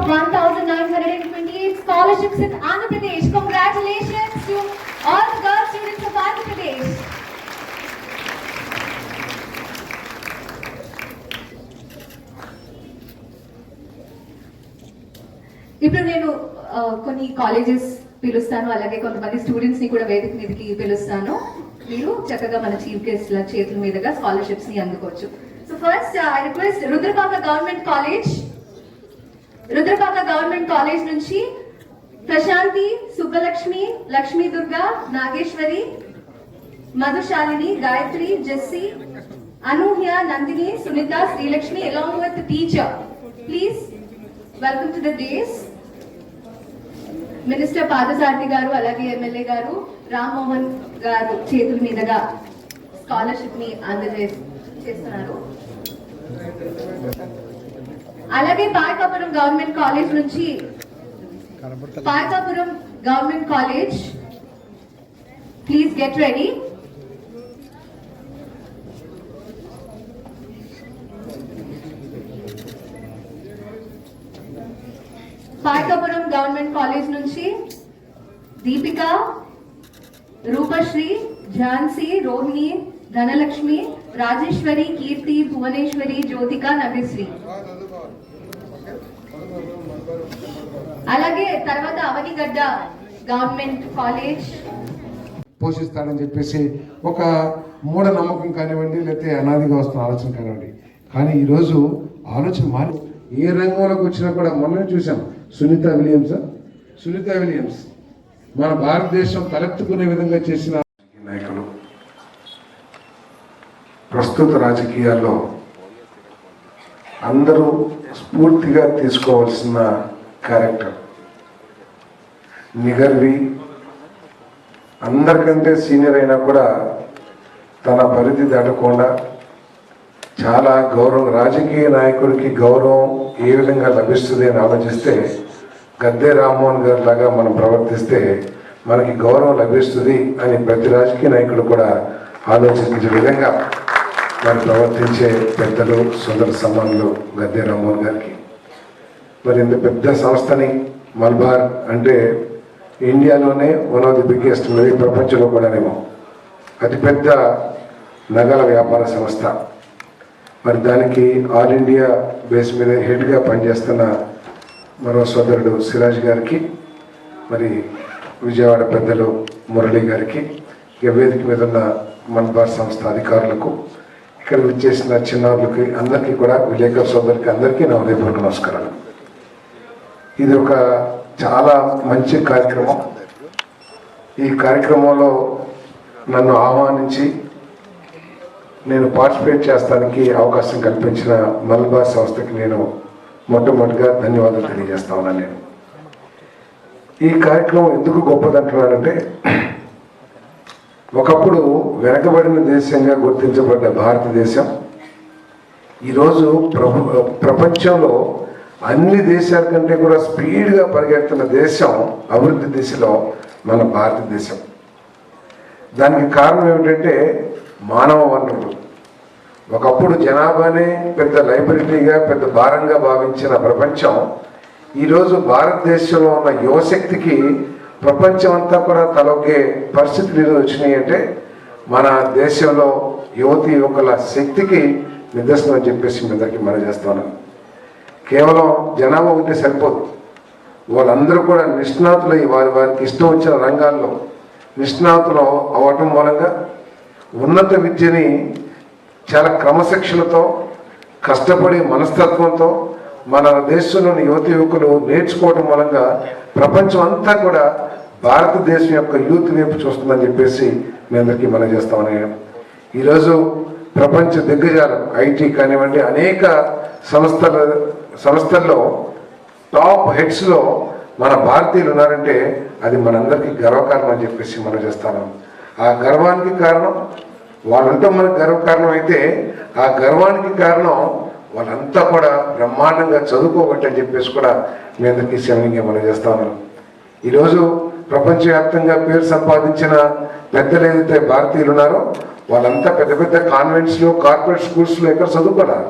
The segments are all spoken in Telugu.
of 1,928 scholarships in Andhra Pradesh. Congratulations to all the girl students of Andhra Pradesh. ఇప్పుడు నేను కొన్ని కాలేజెస్ పిలుస్తాను అలాగే కొంతమంది స్టూడెంట్స్ని కూడా వేదిక మీదకి పిలుస్తాను మీరు చక్కగా మన చీఫ్ గెస్ట్ ల చేతుల మీదుగా స్కాలర్షిప్స్ని అందుకోవచ్చు so first I request Rudrapaka government college Rudrapaka government college నుంచి Prashanthi Subbalakshmi Lakshmi Durga Nageswari Madhushalini Gayathri Jessie Anuhya Nandini Sunitha Srilakshmi along with teacher please welcome to the dais minister Parthasarathy garu అలాగే ఎమ్మెల్యే గారు రామ్మోహన్ గారు చేతుల మీదుగా స్కాలర్షిప్ని అందజే చేస్తున్నారు. అలాగే పాయకాపురం గవర్నమెంట్ కాలేజ్ నుంచి Payakapuram government college please get ready. Payakapuram government college నుంచి దీపిక రూపశ్రీ ఝాన్సీ రోహిణి ధనలక్ష్మి రాజేశ్వరి కీర్తి భువనేశ్వరి జ్యోతిక నవ్యశ్రీ. అలాగే తర్వాత అవనిగడ్డ గవర్నమెంట్ కాలేజ్. పోషిస్తాడని చెప్పేసి ఒక మూఢ నమ్మకం కానివ్వండి లేకపోతే అనాదిగా వస్తున్న ఆలోచన కానివ్వండి. కానీ ఈరోజు ఆలోచన మారి ఏ రంగంలోకి వచ్చినా కూడా మొన్న చూసాం సునీత విలియమ్స్ సునీత విలియమ్స్ మన భారతదేశం తలెత్తుకునే విధంగా చేసిన నాయకులు ప్రస్తుత రాజకీయాల్లో అందరూ స్ఫూర్తిగా తీసుకోవాల్సిన క్యారెక్టర్. నిగర్వి అందరికంటే సీనియర్ అయినా కూడా తన పరిధి దాటకుండా చాలా గౌరవం రాజకీయ నాయకుడికి గౌరవం ఏ విధంగా లభిస్తుంది అని ఆలోచిస్తే గద్దె రామ్మోహన్ గారి లాగా మనం ప్రవర్తిస్తే మనకి గౌరవం లభిస్తుంది అని ప్రతి రాజకీయ నాయకుడు కూడా ఆలోచించే విధంగా మరి ప్రవర్తించే పెద్దలు సుందర సమానులు గద్దె రామ్మోహన్ గారికి. మరి ఇంత పెద్ద సంస్థని మల్బార్ అంటే ఇండియాలోనే వన్ ఆఫ్ ది బిగ్గెస్ట్ మరి ప్రపంచంలో కూడానేమో. అతిపెద్ద నగల వ్యాపార సంస్థ. మరి దానికి ఆల్ ఇండియా బేస్ మీద హెడ్గా పనిచేస్తున్న మరో సోదరుడు సిరాజ్ గారికి మరి విజయవాడ పెద్దలు మురళి గారికి వేదిక మీద ఉన్న మన్బార్ సంస్థ అధికారులకు ఇక్కడ విచ్చేసిన చిన్నవాళ్ళకి అందరికీ కూడా విలేకరు సోదరికి అందరికీ నా హృదయపూర్వక నమస్కారాలు. ఇది ఒక చాలా మంచి కార్యక్రమం. ఈ కార్యక్రమంలో నన్ను ఆహ్వానించి నేను పార్టిసిపేట్ చేస్తానికి అవకాశం కల్పించిన మల్బార్ సంస్థకి నేను మొట్టమొదటిగా ధన్యవాదాలు తెలియజేస్తా ఉన్నాను నేను. ఈ కార్యక్రమం ఎందుకు గొప్పదంటున్నానంటే ఒకప్పుడు వెనకబడిన దేశంగా గుర్తించబడ్డ భారతదేశం. ఈరోజు ప్రభు ప్రపంచంలో అన్ని దేశాల కంటే కూడా స్పీడ్గా పరిగెడుతున్న దేశం అభివృద్ధి దిశలో మన భారతదేశం. దానికి కారణం ఏమిటంటే మానవ వనరులు. ఒకప్పుడు జనాభానే పెద్ద లైబ్రరీగా పెద్ద భారంగా భావించిన ప్రపంచం ఈరోజు భారతదేశంలో ఉన్న యువశక్తికి ప్రపంచం అంతా కూడా తలొగ్గే పరిస్థితులు ఈరోజు వచ్చినాయి అంటే మన దేశంలో యువతి యువకుల శక్తికి నిదర్శనం అని చెప్పేసి మీ అందరికీ మనం చేస్తున్నాను కేవలం జనాభా ఉంటే సరిపోదు. వాళ్ళందరూ కూడా నిష్ణాతులై వారి వారికి ఇష్టం వచ్చిన రంగాల్లో నిష్ణాతులు అవటం మూలంగా ఉన్నత విద్యని చాలా క్రమశిక్షణతో కష్టపడి మనస్తత్వంతో మన దేశంలోని యువత యువకులు నేర్చుకోవడం మూలంగా ప్రపంచం అంతా కూడా భారతదేశం యొక్క యూత్ వైపు చూస్తుందని చెప్పేసి మీ అందరికీ మనం చేస్తామని ఈరోజు ప్రపంచ దిగ్గజాలు ఐటీ కానివ్వండి అనేక సంస్థల సంస్థల్లో టాప్ హెడ్స్లో మన భారతీయులు ఉన్నారంటే అది మనందరికీ గర్వకారణం అని చెప్పేసి మనం చేస్తాను ఆ గర్వానికి కారణం వాళ్ళంతా మనకు గర్వకారణం అయితే ఆ గర్వానికి కారణం వాళ్ళంతా కూడా బ్రహ్మాండంగా చదువుకోబట్టని అని చెప్పేసి కూడా మీ అందరికీ శరణంగా మనం చేస్తాను ఈరోజు ప్రపంచవ్యాప్తంగా పేరు సంపాదించిన పెద్దలు ఏదైతే భారతీయులు ఉన్నారో వాళ్ళంతా పెద్ద పెద్ద కాన్వెంట్స్లో కార్పొరేట్ స్కూల్స్లో ఎక్కడ చదువుకున్నారు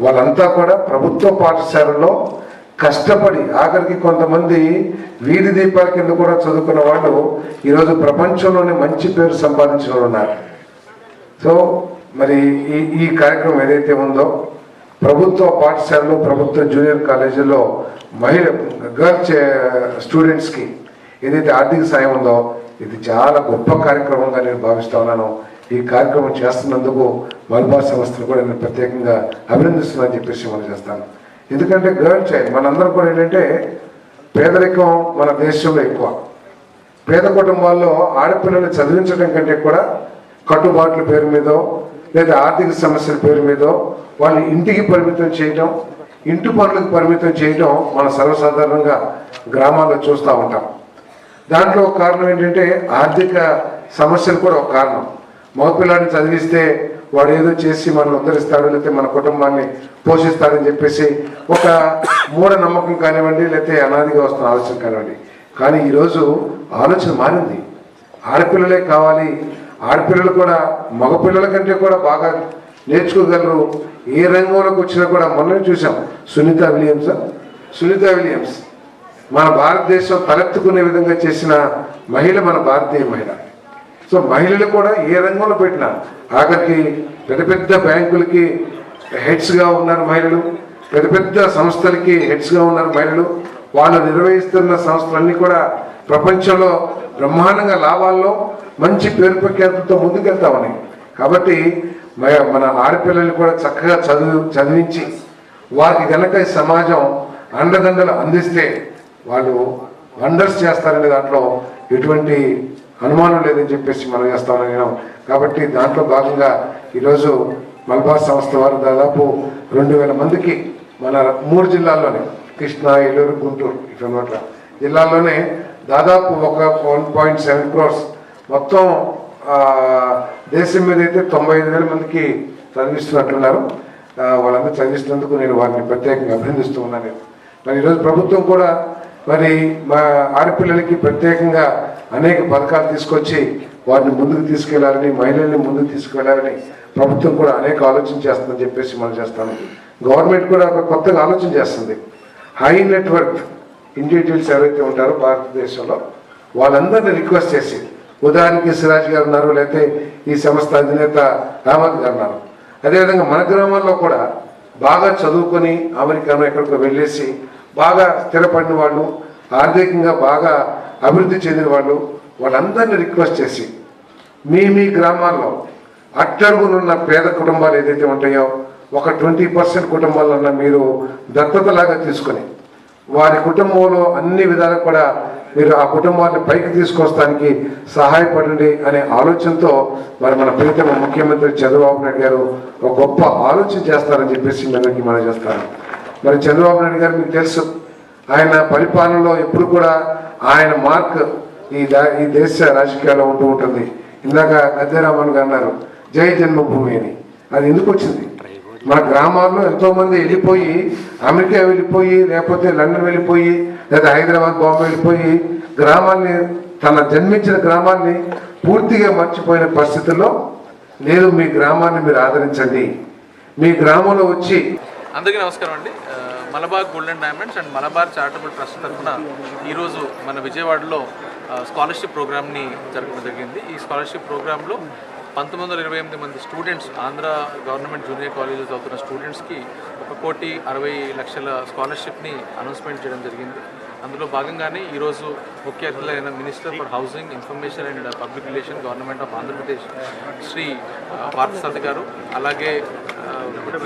వాళ్ళంతా కూడా ప్రభుత్వ పాఠశాలలో కష్టపడి ఆఖరికి కొంతమంది వీధి దీపాల కింద కూడా చదువుకున్న వాళ్ళు ఈరోజు ప్రపంచంలోనే మంచి పేరు సంపాదించిన వాళ్ళు ఉన్నారు. సో మరి ఈ ఈ కార్యక్రమం ఏదైతే ఉందో ప్రభుత్వ పాఠశాలలో ప్రభుత్వ జూనియర్ కాలేజీలో మహిళ గర్ల్ స్టూడెంట్స్కి ఏదైతే ఆర్థిక సాయం ఉందో ఇది చాలా గొప్ప కార్యక్రమంగా నేను భావిస్తా ఉన్నాను. ఈ కార్యక్రమం చేస్తున్నందుకు మల్బార్ సంస్థను కూడా నేను ప్రత్యేకంగా అభినందిస్తున్నానని చెప్పేసి మనం చేస్తాను. ఎందుకంటే గర్ల్ చైల్డ్ మనందరం కూడా ఏంటంటే పేదరికం మన దేశంలో ఎక్కువ. పేద కుటుంబాల్లో ఆడపిల్లల్ని చదివించడం కంటే కూడా కట్టుబాట్ల పేరు మీద లేదా ఆర్థిక సమస్యల పేరు మీద వాళ్ళని ఇంటికి పరిమితం చేయటం ఇంటి పనులకు పరిమితం చేయటం మన సర్వసాధారణంగా గ్రామాల్లో చూస్తూ ఉంటాం. దాంట్లో కారణం ఏంటంటే ఆర్థిక సమస్యలు కూడా ఒక కారణం. మగపిల్లాన్ని చదివిస్తే వాడు ఏదో చేసి మనల్ని ఉద్ధరిస్తాడు లేకపోతే మన కుటుంబాన్ని పోషిస్తాడని చెప్పేసి ఒక మూఢ నమ్మకం కానివ్వండి లేకపోతే అనాదిగా వస్తున్న ఆలోచన కానివ్వండి. కానీ ఈరోజు ఆలోచన మారింది. ఆడపిల్లలే కావాలి ఆడపిల్లలు కూడా మగపిల్లల కంటే కూడా బాగా నేర్చుకోగలరు. ఏ రంగంలోకి వచ్చినా కూడా మొన్న చూసాం సునీత విలియమ్స్. సునీత విలియమ్స్ మన భారతదేశం తలెత్తుకునే విధంగా చేసిన మహిళ మన భారతీయ మహిళ. సో మహిళలు కూడా ఏ రంగంలో పెట్టినా ఆఖరికి పెద్ద పెద్ద బ్యాంకులకి హెడ్స్గా ఉన్నారు మహిళలు. పెద్ద పెద్ద సంస్థలకి హెడ్స్గా ఉన్నారు మహిళలు. వాళ్ళు నిర్వహిస్తున్న సంస్థలన్నీ కూడా ప్రపంచంలో బ్రహ్మాండంగా లాభాల్లో మంచి పేరు ప్రఖ్యాతులతో ముందుకెళ్తా ఉన్నాయి కాబట్టి మన ఆడపిల్లల్ని కూడా చక్కగా చదువు చదివించి వారికి గనక ఈ సమాజం అండదండలు అందిస్తే వాళ్ళు వండర్స్ చేస్తారనే దాంట్లో ఎటువంటి అనుమానం లేదని చెప్పేసి మనం చేస్తామని నేను కాబట్టి దాంట్లో భాగంగా ఈరోజు మల్బార్ సంస్థ వారు దాదాపు రెండు వేల మందికి మన మూడు జిల్లాల్లోనే కృష్ణా ఏలూరు గుంటూరు ఇటువంటి జిల్లాల్లోనే దాదాపు ఒక వన్ పాయింట్ సెవెన్ క్రోర్స్. మొత్తం దేశం మీద అయితే తొంభై ఐదు వేల మందికి చదివిస్తున్నట్టున్నారు. వాళ్ళందరూ చదివిస్తున్నందుకు నేను వారిని ప్రత్యేకంగా అభినందిస్తూ ఉన్నాను మరి ఈరోజు ప్రభుత్వం కూడా మరి మా ఆడపిల్లలకి ప్రత్యేకంగా అనేక పథకాలు తీసుకొచ్చి వారిని ముందుకు తీసుకెళ్ళాలని మహిళల్ని ముందుకు తీసుకెళ్ళాలని ప్రభుత్వం కూడా అనేక ఆలోచన చేస్తుందని చెప్పేసి మనం చేస్తాను. గవర్నమెంట్ కూడా ఒక కొత్తగా ఆలోచన చేస్తుంది. హై నెట్వర్క్ ఇండివిజువల్స్ ఎవరైతే ఉంటారో భారతదేశంలో వాళ్ళందరినీ రిక్వెస్ట్ చేసి ఉదాహరణకి సిరాజ్ గారు ఉన్నారు లేకపోతే ఈ సంస్థ అధినేత రామత్ గారు ఉన్నారు. అదేవిధంగా మన గ్రామాల్లో కూడా బాగా చదువుకొని అమెరికాను ఎక్కడికో వెళ్ళేసి బాగా స్థిరపడిన వాళ్ళు ఆర్థికంగా బాగా అభివృద్ధి చెందిన వాళ్ళు వాళ్ళందరినీ రిక్వెస్ట్ చేసి మీ మీ గ్రామాల్లో అట్టడుగునున్న పేద కుటుంబాలు ఏదైతే ఉంటాయో ఒక ట్వంటీ పర్సెంట్ కుటుంబాలన్నా మీరు దత్తతలాగా తీసుకొని వారి కుటుంబంలో అన్ని విధాలు కూడా మీరు ఆ కుటుంబాన్ని పైకి తీసుకొస్తానికి సహాయపడండి అనే ఆలోచనతో మరి మన ప్రీతమ ముఖ్యమంత్రి చంద్రబాబు నాయుడు గారు ఒక గొప్ప ఆలోచన చేస్తారని చెప్పేసి మీ అందరికీ మనం చేస్తాను. మరి చంద్రబాబు నాయుడు గారు మీకు తెలుసు ఆయన పరిపాలనలో ఎప్పుడు కూడా ఆయన మార్క్ ఈ ఈ దేశ రాజకీయాల్లో ఉంటూ ఉంటుంది. ఇందాక గద్దెరామన్ గారు అన్నారు జై జన్మభూమి అని. అది ఎందుకు వచ్చింది? మన గ్రామాల్లో ఎంతోమంది వెళ్ళిపోయి అమెరికా వెళ్ళిపోయి లేకపోతే లండన్ వెళ్ళిపోయి లేదా హైదరాబాద్ బాంబే వెళ్ళిపోయి గ్రామాన్ని తన జన్మించిన గ్రామాన్ని పూర్తిగా మర్చిపోయిన పరిస్థితుల్లో లేదు మీ గ్రామాన్ని మీరు ఆదరించండి. మీ గ్రామంలో వచ్చి అందరికీ నమస్కారం అండి. Malabar golden diamonds and Malabar charitable trust తరఫున ఈరోజు మన విజయవాడలో స్కాలర్షిప్ ప్రోగ్రామ్ని జరగడం జరిగింది. ఈ స్కాలర్షిప్ ప్రోగ్రాంలో పంతొమ్మిది వందల ఇరవై ఎనిమిది మంది students Andhra government junior colleges చదువుతున్న స్టూడెంట్స్కి ఒక కోటి అరవై లక్షల స్కాలర్షిప్ని అనౌన్స్మెంట్ చేయడం జరిగింది. అందులో భాగంగానే ఈరోజు ముఖ్య అతిథులైన minister for housing information and public relation government of Andhra Pradesh Shri Parthasarathy garu అలాగే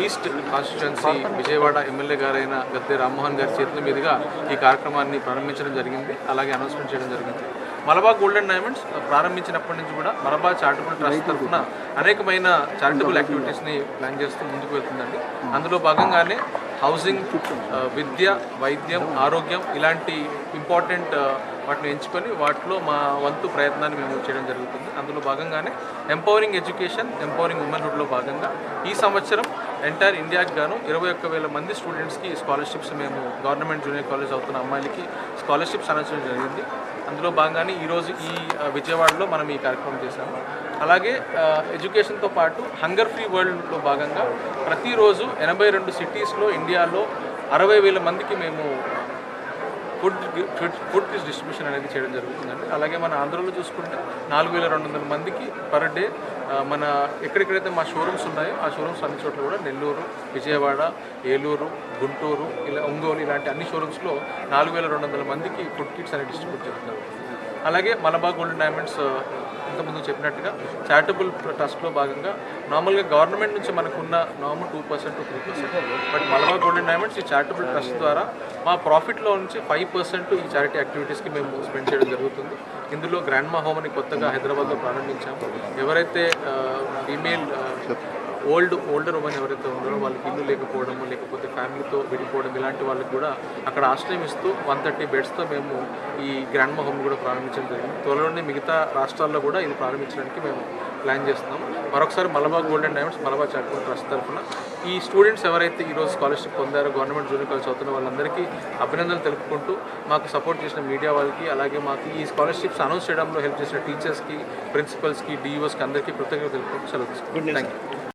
ఈస్ట్ కాన్స్టిట్యున్సీ విజయవాడ ఎమ్మెల్యే గారైన గద్దె రామ్మోహన్ గారి చేతుల మీదుగా ఈ కార్యక్రమాన్ని ప్రారంభించడం జరిగింది. అలాగే అనౌన్స్మెంట్ చేయడం జరిగింది. మలబా గోల్డెన్ డైమండ్స్ ప్రారంభించినప్పటి నుంచి కూడా మలబా చారిటబుల్ ట్రస్ట్ తరఫున అనేకమైన చారిటబుల్ యాక్టివిటీస్ని ప్లాన్ చేస్తూ ముందుకు వెళ్తుందండి. అందులో భాగంగానే హౌసింగ్ విద్య వైద్యం ఆరోగ్యం ఇలాంటి ఇంపార్టెంట్ వాటిని ఎంచుకొని వాటిలో మా వంతు ప్రయత్నాన్ని మేము చేయడం జరుగుతుంది. అందులో భాగంగానే ఎంపవరింగ్ ఎడ్యుకేషన్ ఎంపవరింగ్ ఉమెన్హుడ్లో భాగంగా ఈ సంవత్సరం ఎంటైర్ ఇండియాకి గాను ఇరవై ఒక్క వేల మంది స్టూడెంట్స్కి స్కాలర్షిప్స్ మేము గవర్నమెంట్ జూనియర్ కాలేజ్ అవుతున్న అమ్మాయిలకి స్కాలర్షిప్స్ అందించడం జరిగింది. అందులో భాగంగానే ఈరోజు ఈ విజయవాడలో మనం ఈ కార్యక్రమం చేశాము. అలాగే ఎడ్యుకేషన్తో పాటు హంగర్ ఫ్రీ వరల్డ్లో భాగంగా ప్రతిరోజు ఎనభై రెండు సిటీస్లో ఇండియాలో అరవై వేల మందికి మేము ఫుడ్ ఫుడ్ ఫుడ్ డిస్ట్రిబ్యూషన్ అనేది చేయడం జరుగుతుందండి. అలాగే మన ఆంధ్రలో చూసుకుంటే నాలుగు వేల రెండు వందల మందికి పర్ డే మన ఎక్కడెక్కడైతే మా షోరూమ్స్ ఉన్నాయో ఆ షోరూమ్స్ అన్ని చోట్ల కూడా నెల్లూరు విజయవాడ ఏలూరు గుంటూరు ఇలా ఒంగోలు ఇలాంటి అన్ని షోరూమ్స్లో నాలుగు వేల రెండు వందల మందికి ఫుడ్ కిట్స్ అనేవి డిస్ట్రిబ్యూట్ చేస్తున్నారు. అలాగే మలబా గోల్డెన్ డైమండ్స్ ఇంతకుముందు చెప్పినట్టుగా చారిటబుల్ ట్రస్ట్లో భాగంగా నార్మల్గా గవర్నమెంట్ నుంచి మనకున్న normal two percent three percent but Malabar golden diamonds ఈ చారిటబుల్ ట్రస్ట్ ద్వారా మా ప్రాఫిట్లో నుంచి ఫైవ్ పర్సెంట్ ఈ చారిటీ యాక్టివిటీస్కి మేము స్పెండ్ చేయడం జరుగుతుంది. ఇందులో గ్రాండ్ మా హోమ్ అని కొత్తగా హైదరాబాద్లో ప్రారంభించాము. ఎవరైతే ఫీమేల్ ఓల్డ్ ఓల్డర్ ఉమెన్ ఎవరైతే ఉన్నారో వాళ్ళకి ఇల్లు లేకపోవడము లేకపోతే ఫ్యామిలీతో విడిపోవడం ఇలాంటి వాళ్ళకి కూడా అక్కడ ఆశ్రయం ఇస్తూ వన్ థర్టీ బెడ్స్తో మేము ఈ గ్రాండ్ హోమ్ కూడా ప్రారంభించడం జరిగింది. త్వరలోనే మిగతా రాష్ట్రాల్లో కూడా ఇది ప్రారంభించడానికి మేము ప్లాన్ చేస్తున్నాము. మరొకసారి Malabar golden diamonds Malabar charitable trust తరఫున ఈ స్టూడెంట్స్ ఎవరైతే ఈరోజు స్కాలర్షిప్ పొందారో గవర్నమెంట్ జూనియర్ కాలేజ్ చదువుతున్న వాళ్ళందరికీ అభినందనలు తెలుపుకుంటూ మాకు సపోర్ట్ చేసిన మీడియా వాళ్ళకి అలాగే మాకు ఈ స్కాలర్షిప్స్ అనౌన్స్ చేయడంలో హెల్ప్ చేసిన టీచర్స్కి ప్రిన్సిపల్స్కి డిఈఓస్కి అందరికీ కృతజ్ఞతలు తెలుపుకుంటూ సెలవు థ్యాంక్ యూ